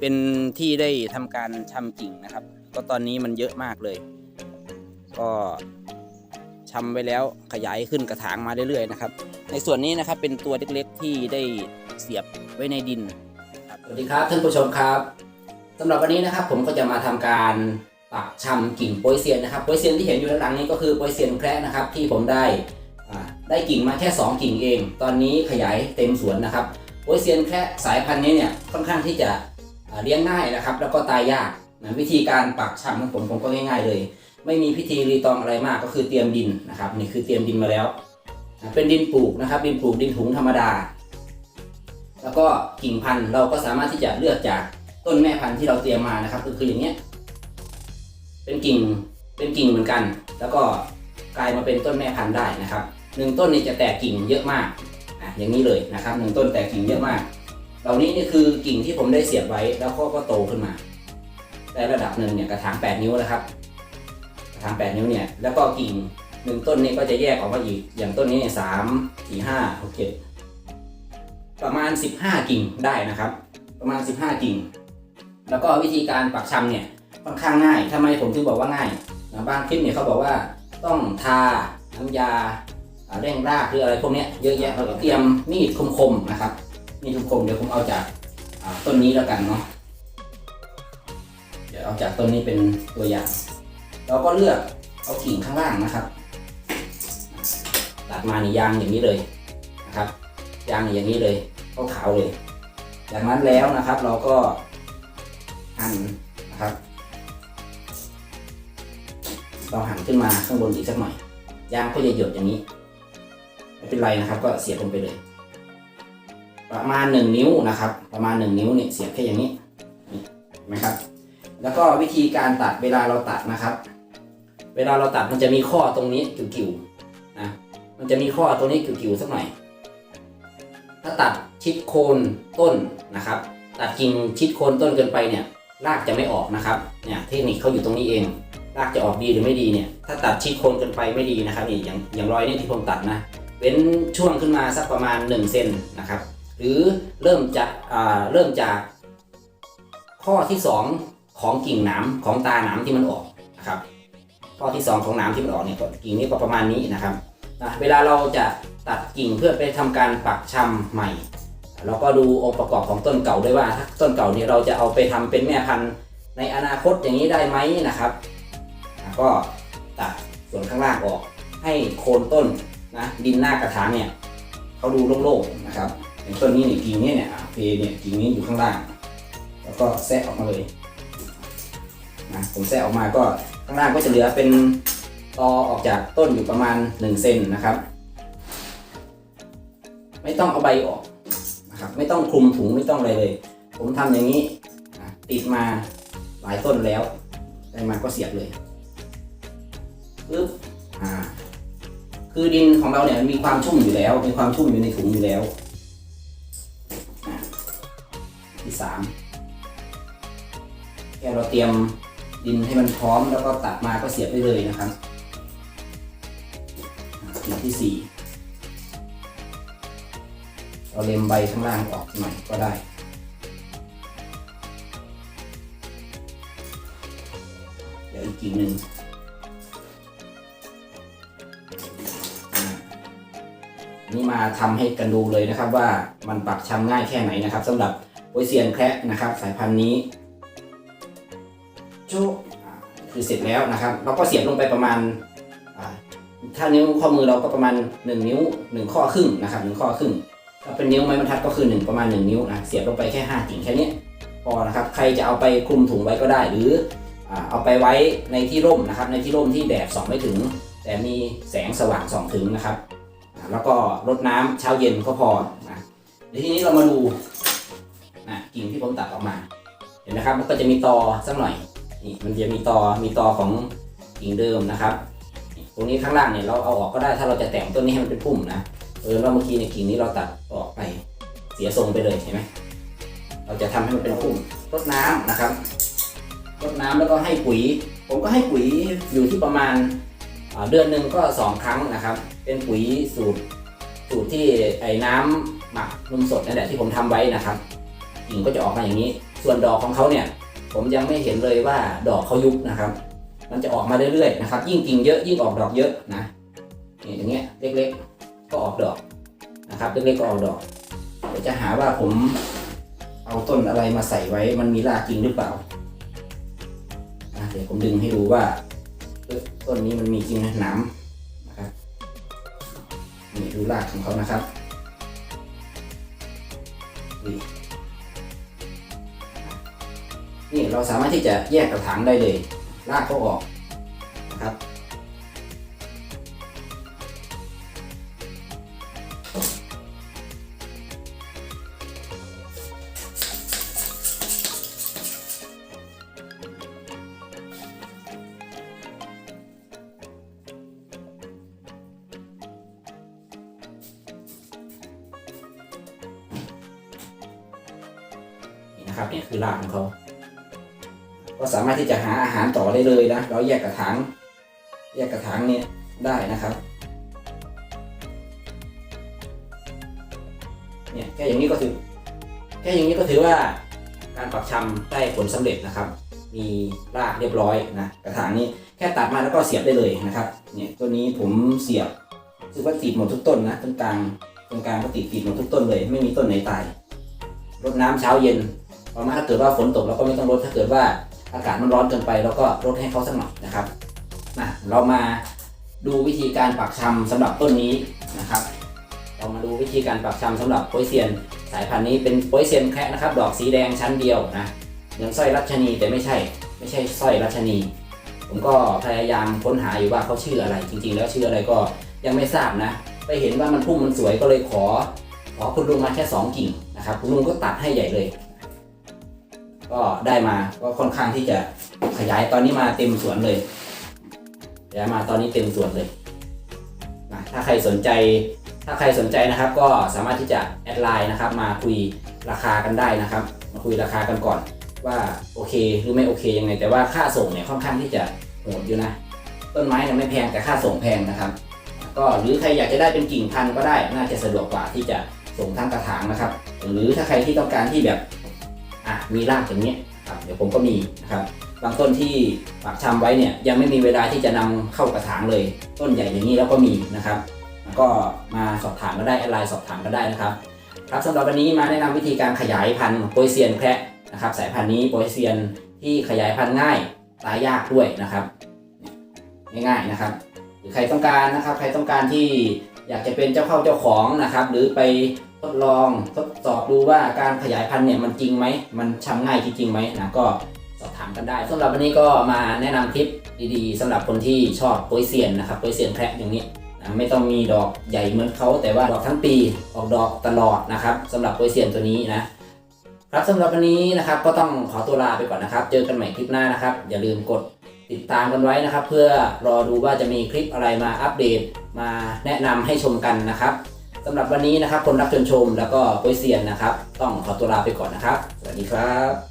เป็นที่ได้ทำการชำกิ่งนะครับ ก็ตอนนี้มันเยอะมากเลย ก็ชำไปแล้วขยายขึ้นกระถางมาเรื่อยๆนะครับ ในส่วนนี้นะครับเป็นตัวเล็กๆที่ได้เสียบไว้ในดินสวัสดีครับท่านผู้ชมครับสำหรับวันนี้นะครับผมก็จะมาทำการปักชำกิ่งโปยเซียนนะครับโปยเซียนที่เห็นอยู่ด้านหลังนี้ก็คือโปยเซียนแคระนะครับ ที่ผมได้ได้กิ่งมาแค่ 2 กิ่งเอง ตอนนี้ขยายเต็มสวนนะครับโปยเซียนแคระสายพันธุ์นี้เนี่ยค่อนข้างที่จะ เลี้ยงง่ายนะครับ แล้วก็ตายยากนะวิธีการปักชำของผมผมก็ง่าย ๆ เลย ไม่มีพิธีรีตองอะไรมากก็คือเตรียมดินนะครับนี่คือเตรียมดินมาแล้วนะเป็นดินปลูกนะครับ ดินปลูกดินถุงธรรมดา แล้วก็กิ่งพันธุ์เราก็สามารถที่จะเลือกจากต้นแม่พันธุ์ที่เราเตรียมมานะครับก็คืออย่างเนี้ยเป็นกิ่งเป็นกิ่งเหมือนกัน แล้วก็กลายมาเป็นต้นแม่พันธุ์ได้นะครับหนึ่งต้นนี้จะแตกกิ่งเยอะมากอะอย่างนี้เลยนะครับหนึ่งต้นแตกกิ่งเยอะมาก เหล่านี้นี่คือกิ่งที่ผมได้เสียบไว้แล้วก็ก็โตขึ้นมาได้ระดับหนึ่งเนี่ยกระถาง 8 นิ้วนะครับ กระถาง 8 นิ้วเนี่ยแล้วก็กิ่งหนึ่งต้นนี้ก็จะแยกออกมาอีก อย่างต้นนี้เนี่ยสามสี่ห้าหกเจ็ดประมาณ 15 กิ่งได้นะครับ ประมาณ 15 กิ่ง แล้วก็วิธีการปักชำเนี่ยค่อนข้างง่ายทำไมผมถึงบอกว่าง่ายนะบางคลิปเนี่ยเขาบอกว่าต้องทาน้ำยาเร่งรากหรืออะไรพวกนี้เยอะแยะเราเตรียมมีดคมๆนะครับ มีดคมเดี๋ยวผมเอาจากาต้นนี้แล้วกันเนาะเดี๋ยวเอาจากต้นนี้เป็นตัวอย่างเราก็เลือกเอากิ่งข้างล่างนะครับตัดมาในยางอย่างนี้เลยนะครับยางอย่างนี้เลยขาวเลย จากนั้นแล้วนะครับเราก็หั่นนะครับ เราหั่นขึ้นมาข้างบนอีกสักหน่อยยางก็จะหยดอย่างนี้ ไม่เป็นไรนะครับ ก็เสียบลงไปเลย ประมาณหนึ่งนิ้วนะครับ ประมาณหนึ่งนิ้วเนี่ยเสียบแค่อย่างนี้นี่เห็นไหมครับ แล้วก็วิธีการตัดเวลาเราตัดนะครับ เวลาเราตัดมันจะมีข้อตรงนี้กิ่วๆนะมันจะมีข้อตรงนี้กิ่วๆสักหน่อย ถ้าตัดชิดโคนต้นนะครับ ตัดกิ่งชิดโคนต้นเกินไปเนี่ยรากจะไม่ออกนะครับเนี่ยเทคนิคเขาอยู่ตรงนี้เองรากจะออกดีหรือไม่ดีเนี่ยถ้าตัดชิดโคนเกินไปไม่ดีนะครับนี่อย่างอย่างรอยนี่ที่ผมตัดนะเว้นช่วงขึ้นมาสักประมาณ1เซนนะครับ หรือเริ่มจากเริ่มจาก ข้อที่สองของกิ่งหนามของตาหนามที่มันออกนะครับข้อที่ 2 ของหน้ำที่มันออกเนี่ยกิ่งนี้ก็ประมาณนี้นะครับนะเวลาเราจะตัดกิ่งเพื่อไปทำการปักชำใหม่ เราก็ดูองค์ประกอบของต้นเก่าด้วยว่าถ้าต้นเก่าเนี่ยเราจะเอาไปทำเป็นแม่พันธุ์ในอนาคตอย่างนี้ได้ไหมนะครับนะก็ตัดส่วนข้างล่างออกให้โคนต้นนะดินหน้ากระถางเนี่ยเขาดูโล่งๆนะครับ อย่างต้นนี้เนี่ยกิ่งนี้เนี่ยเพเนี่ยกิ่งนี้อยู่ข้างล่าง แล้วก็แทะออกมาเลยนะผมแทะออกมาก็ข้างล่างก็จะเหลือเป็นตอออกจากต้นอยู่ประมาณ1เซนนะครับ ไม่ต้องเอาใบออกนะครับไม่ต้องคลุมถุงไม่ต้องอะไรเลย ผมทำอย่างนี้นะติดมาหลายต้นแล้วได้มาก็เสียบเลยปึ๊บอ่าคือดินของเราเนี่ยมีความชุ่มอยู่แล้ว มีความชุ่มอยู่ในถุงอยู่แล้ว ที่สามแค่เราเตรียมดินให้มันพร้อมแล้วก็ตัดมาก็เสียบได้เลยนะครับหลักที่สี่เราเล็มใบข้างล่างออกหน่อยก็ได้เดี๋ยวอีกกิ่งหนึ่งนี่มาทำให้กันดูเลยนะครับว่ามันปักชำง่ายแค่ไหนนะครับสำหรับ โวยเซียนแคระนะครับ สายพันธุ์นี้โจ๊กอ่าคือเสร็จแล้วนะครับ เราก็เสียบลงไปประมาณถ้านิ้วข้อมือเราก็ประมาณ 1 นิ้ว 1 ข้อครึ่งนะครับ1ข้อครึ่งถ้าเป็นนิ้วไม้บรรทัดก็คือ 1 ประมาณ 1 นิ้วนะเสียบลงไปแค่5กิ่งแค่นี้พอนะครับใครจะเอาไปคลุมถุงไว้ก็ได้ หรือเอาไปไว้ในที่ร่มนะครับ ในที่ร่มที่แดดส่องไม่ถึง แต่มีแสงสว่างส่องถึงนะครับ แล้วก็รดน้ำเช้าเย็นก็พอนะทีนี้เรามาดู กิ่งที่ผมตัดออกมา เห็นนะครับ มันก็จะมีตอสักหน่อย นี่มันจะมีตอ มีตอของกิ่งเดิมนะครับ ตรงนี้ข้างล่างเนี่ยเราเอาออกก็ได้ ถ้าเราจะแต่งต้นนี้ให้มันเป็นพุ่มนะ เออเราเมื่อกี้ในกิ่งนี้เราตัดออกไป เสียทรงไปเลยเห็นไหมเราจะทำให้มันเป็นพุ่มรดน้ำนะครับรดน้ำแล้วก็ให้ปุ๋ย ผมก็ให้ปุ๋ยอยู่ที่ประมาณเดือนหนึ่งก็สองครั้งนะครับ เป็นปุ๋ยสูตรสูตรที่ไอ้น้ำหมักนมสดนั่นแหละที่ผมทำไว้นะครับ กิ่งก็จะออกมาอย่างนี้ ส่วนดอกของเขาเนี่ย ผมยังไม่เห็นเลยว่าดอกเขายุบนะครับ มันจะออกมาเรื่อยๆนะครับ ยิ่งกิ่งเยอะยิ่งออกดอกเยอะนะนี่อย่างเงี้ยเล็กๆ ก็ออกดอกนะครับเล็กๆก็ออกดอกเดี๋ยวจะหาว่าผมเอาต้นอะไรมาใส่ไว้ มันมีรากจริงหรือเปล่าเดี๋ยวผมดึงให้ดูว่าต้นนี้มันมีจริงนะหนามนะครับนี่ดูรากของเขานะครับนี่ นี่เราสามารถที่จะแยกกระถางได้เลยรากเขาออกนะครับ นี่นะครับนี่คือรากของเขา ก็สามารถที่จะหาอาหารต่อได้เลยนะเราแยกกระถางแยกกระถางเนี่ยได้นะครับเนี่ยแค่อย่างนี้ก็ถือแค่อย่างนี้ก็ถือว่าการปักชำได้ผลสำเร็จนะครับ มีรากเรียบร้อยนะกระถางนี้แค่ตัดมาแล้วก็เสียบได้เลยนะครับเนี่ยตัวนี้ผมเสียบรู้สึกว่าติดหมดทุกต้นนะต้นกลางต้นกลางก็ติดติดหมดทุกต้นเลย ไม่มีต้นไหนตายรดน้ำเช้าเย็นประมาณถ้าเกิดว่าฝนตกเราก็ไม่ต้องรดถ้าเกิดว่า อากาศมันร้อนเกินไปเราก็รดให้เขาสักหน่อยนะครับนะเรามาดูวิธีการปักชำสำหรับต้นนี้นะครับ เรามาดูวิธีการปักชำสำหรับโปยเซียน สายพันธุ์นี้เป็นโปยเซียนแคะนะครับ ดอกสีแดงชั้นเดียวนะเหมือนสร้อยรัชนีแต่ไม่ใช่ ไม่ใช่สร้อยรัชนี ผมก็พยายามค้นหาอยู่ว่าเขาชื่ออะไร จริง ๆ แล้วชื่ออะไรก็ยังไม่ทราบนะ ไปเห็นว่ามันพุ่มมันสวยก็เลยขอ ขอคุณลุงมาแค่สองกิ่งนะครับคุณลุงก็ตัดให้ใหญ่เลย ก็ได้มาก็ค่อนข้างที่จะขยายตอนนี้มาเต็มสวนเลยขยายมาตอนนี้เต็มสวนเลยนะถ้าใครสนใจ ถ้าใครสนใจนะครับ ก็สามารถที่จะแอดไลน์นะครับ มาคุยราคากันได้นะครับ มาคุยราคากันก่อน ว่าโอเคหรือไม่โอเคยังไง แต่ว่าค่าส่งเนี่ยค่อนข้างที่จะโหดอยู่นะ ต้นไม้เนี่ยไม่แพงแต่ค่าส่งแพงนะครับ ก็หรือใครอยากจะได้เป็นกิ่งพันธุ์ก็ได้ น่าจะสะดวกกว่าที่จะส่งทางกระถางนะครับ หรือถ้าใครที่ต้องการที่แบบ มีรากอย่างเนี้ยครับเดี๋ยวผมก็มีนะครับบางต้นที่ปักชำไว้เนี่ยยังไม่มีเวลาที่จะนำเข้ากระถางเลย ต้นใหญ่อย่างนี้แล้วก็มีนะครับก็มาสอบถามก็ได้ไลน์สอบถามก็ได้นะครับครับสำหรับวันนี้มาแนะนำวิธีการขยายพันธุ์โปยเซียนแคระนะครับ สายพันธุ์นี้โปยเซียนที่ขยายพันธุ์ง่ายตายยากด้วยนะครับง่ายๆนะครับ หรือใครต้องการนะครับ ใครต้องการที่อยากจะเป็นเจ้าเข้าเจ้าของนะครับ หรือไป ทดลองทดสอบดูว่าการขยายพันธุ์เนี่ยมันจริงไหม มันชำง่ายจริงไหมนะก็สอบถามกันได้สำหรับวันนี้ก็มาแนะนำทิปดีๆสำหรับคนที่ชอบโปยเซียนนะครับโปยเซียนแคระอย่างนี้นะไม่ต้องมีดอกใหญ่เหมือนเขาแต่ว่าดอกทั้งปีออกดอกตลอดนะครับสำหรับโปยเซียนตัวนี้นะครับสำหรับวันนี้นะครับก็ต้องขอตัวลาไปก่อนนะครับ เจอกันใหม่คลิปหน้านะครับ อย่าลืมกดติดตามกันไว้นะครับ เพื่อรอดูว่าจะมีคลิปอะไรมาอัปเดตมาแนะนำให้ชมกันนะครับ สำหรับวันนี้นะครับคนรักชนชม แล้วก็โปยเซียนนะครับ ต้องขอตัวลาไปก่อนนะครับ สวัสดีครับ